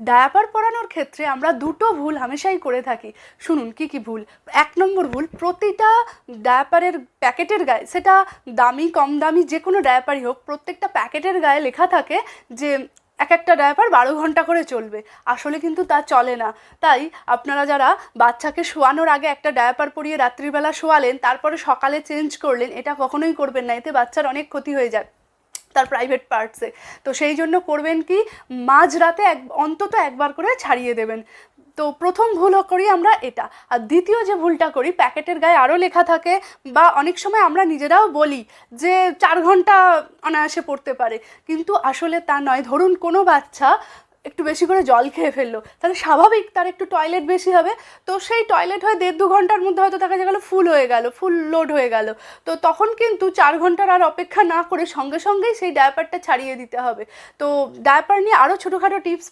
Diaper পরানোর ক্ষেত্রে আমরা দুটো ভুল হামেশাই করে থাকি। শুনুন, কি কি ভুল? এক নম্বর ভুল, প্রতিটা ডায়াপারের প্যাকেটের গায়ে, সেটা দামি, কম দামি, যে কোনো ডায়াপারই হোক, প্রত্যেকটা প্যাকেটের গায়ে লেখা থাকে যে এক একটা ডায়াপার বারো ঘণ্টা করে চলবে। আসলে কিন্তু তা চলে না। তাই আপনারা যারা বাচ্চাকে শোয়ানোর আগে একটা ডায়াপার পরিয়ে রাত্রিবেলা শোয়ালেন, তারপরে সকালে চেঞ্জ করলেন, এটা কখনোই করবেন না, এতে বাচ্চার অনেক ক্ষতি হয়ে যায় তার প্রাইভেট পার্টসে তো সেই জন্য করবেন কি মাঝরাতে এক, অন্তত একবার করে ছাড়িয়ে দেবেন। তো প্রথম ভুল করি আমরা এটা। আর দ্বিতীয় যে ভুলটা করি, প্যাকেটের গায়ে আরও লেখা থাকে বা অনেক সময় আমরা নিজেরাও বলি যে চার ঘণ্টা অনায়াসে পড়তে পারে। কিন্তু আসলে তা নয়। ধরুন কোনো বাচ্চা একটু বেশি করে জল খেয়ে ফেলল। তাহলে স্বাভাবিক তার একটু টয়লেট বেশি হবে। তো সেই টয়লেট হয়ে দেড় দু ঘণ্টার মধ্যে হয়তো দেখা গেলো ফুল হয়ে গেল ফুল লোড হয়ে গেল। তো তখন কিন্তু চার ঘণ্টার আর অপেক্ষা না করে সঙ্গে সঙ্গেই সেই ডায়াপারটা ছাড়িয়ে দিতে হবে। তো ডায়াপার নিয়ে আরও ছোটোখাটো টিপস